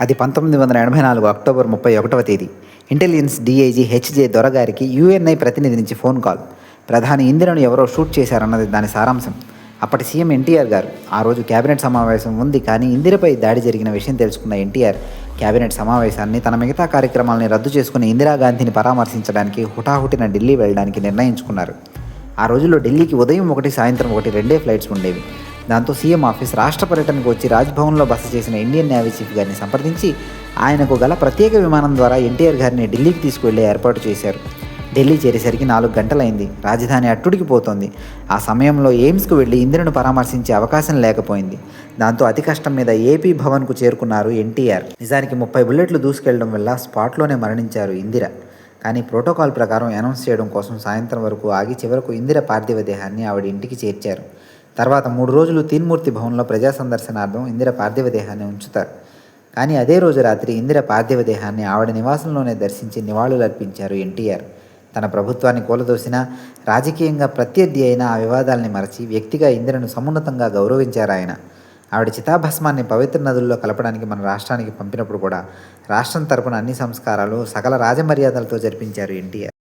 అది పంతొమ్మిది వందల ఎనభై నాలుగు అక్టోబర్ ముప్పై ఒకటవ తేదీ. ఇంటెలిజెన్స్ డీఐజీ హెచ్జే దొరగారికి యుఎన్ఐ ప్రతినిధి నుంచి ఫోన్ కాల్. ప్రధాని ఇందిరను ఎవరో షూట్ చేశారన్నది దాని సారాంశం. అప్పటి సీఎం ఎన్టీఆర్ గారు ఆ రోజు కేబినెట్ సమావేశం ఉంది కానీ ఇందిరపై దాడి జరిగిన విషయం తెలుసుకున్న ఎన్టీఆర్ కేబినెట్ సమావేశాన్ని తన మిగతా కార్యక్రమాలని రద్దు చేసుకుని ఇందిరాగాంధీని పరామర్శించడానికి హుటాహుటిన ఢిల్లీ వెళ్ళడానికి నిర్ణయించుకున్నారు. ఆ రోజుల్లో ఢిల్లీకి ఉదయం ఒకటి సాయంత్రం ఒకటి రెండే ఫ్లైట్స్ ఉండేవి. దాంతో సీఎం ఆఫీస్ రాష్ట్ర పర్యటనకు వచ్చి రాజ్భవన్లో బస చేసిన ఇండియన్ నేవీ చీఫ్ గారిని సంప్రదించి ఆయనకు గల ప్రత్యేక విమానం ద్వారా ఎన్టీఆర్ గారిని ఢిల్లీకి తీసుకువెళ్ళే ఏర్పాటు చేశారు. ఢిల్లీ చేరేసరికి నాలుగు గంటలైంది. రాజధాని అట్టుడికి పోతోంది. ఆ సమయంలో ఎయిమ్స్కు వెళ్ళి ఇంద్రుని పరామర్శించే అవకాశం లేకపోయింది. దాంతో అతి కష్టం మీద ఏపీ భవన్కు చేరుకున్నారు ఎన్టీఆర్. నిజానికి ముప్పై బుల్లెట్లు దూసుకెళ్ళడం వల్ల స్పాట్లోనే మరణించారు ఇందిర. కానీ ప్రోటోకాల్ ప్రకారం అనౌన్స్ చేయడం కోసం సాయంత్రం వరకు ఆగి చివరకు ఇందిర పార్థివ దేహాన్ని ఆవిడ ఇంటికి చేర్చారు. తర్వాత మూడు రోజులు తీన్మూర్తి భవన్లో ప్రజా సందర్శనార్థం ఇందిర పార్థివ దేహాన్ని ఉంచుతారు. కానీ అదే రోజు రాత్రి ఇందిర పార్థివ దేహాన్ని ఆవిడ నివాసంలోనే దర్శించి నివాళులర్పించారు ఎన్టీఆర్. తన ప్రభుత్వాన్ని కూలదోసినా రాజకీయంగా ప్రత్యర్థి అయిన ఆ వివాదాల్ని మరచి వ్యక్తిగా ఇందిరను సమున్నతంగా గౌరవించారు ఆయన. ఆవిడ చితాభస్మాన్ని పవిత్ర నదుల్లో కలపడానికి మన రాష్ట్రానికి పంపినప్పుడు కూడా రాష్ట్రం తరపున అన్ని సంస్కారాలు సకల రాజమర్యాదలతో జరిపించారు ఎన్టీఆర్.